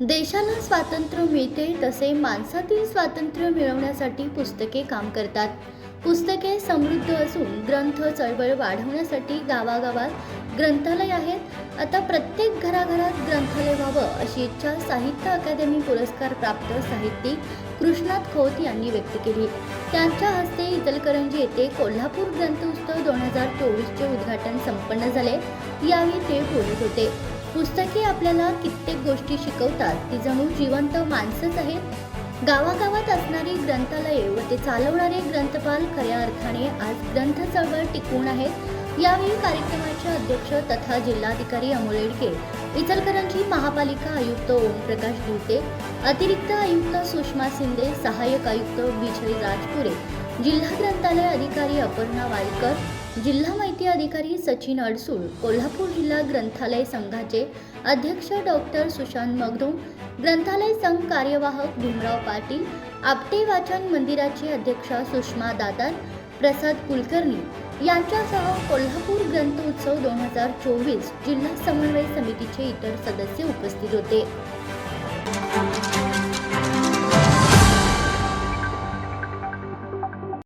देशाला स्वातंत्र्य मिळते तसे माणसातील स्वातंत्र्य मिळवण्यासाठी पुस्तके काम करतात. पुस्तके समृद्ध असून ग्रंथ चळवळ वाढवण्यासाठी गावागावात ग्रंथालय आहेत. आता प्रत्येक घराघरात ग्रंथालय व्हावं अशी इच्छा साहित्य अकादमी पुरस्कार प्राप्त साहित्यिक कृष्णात खोत यांनी व्यक्त केली. त्यांच्या हस्ते इचलकरंजी येथे कोल्हापूर ग्रंथ उत्सव दोन हजार चोवीसचे उद्घाटन संपन्न झाले. यावेळी ते बोलत होते. पुस्तके आपल्याला कित्येक गोष्टी शिकवतात. ती जणू जिवंत माणसंच आहेत. गावागावात असणारी ग्रंथालये व ते चालवणारे ग्रंथपाल खऱ्या अर्थाने आज ग्रंथ चळवळ टिकवून आहेत. यावेळी कार्यक्रमाचे अध्यक्ष तथा जिल्हाधिकारी अमोल येडके इचलकरंजी महापालिका आयुक्त ओमप्रकाश दिवते अतिरिक्त आयुक्त सुषमा शिंदे सहाय्यक आयुक्त विजय राजपुरे जिल्हा ग्रंथालय अधिकारी अपर्णा वालकर जिल्हा माहिती अधिकारी सचिन अडसूळ कोल्हापूर जिल्हा ग्रंथालय संघाचे अध्यक्ष डॉक्टर सुशांत मगदूम ग्रंथालय संघ कार्यवाहक भीमराव पाटील आपटे वाचन मंदिराचे अध्यक्षा सुषमा दातार प्रसाद कुलकर्णी यांच्यासह कोल्हापूर ग्रंथ उत्सव दोन हजार चोवीस जिल्हा समन्वय समितीचे इतर सदस्य उपस्थित होते.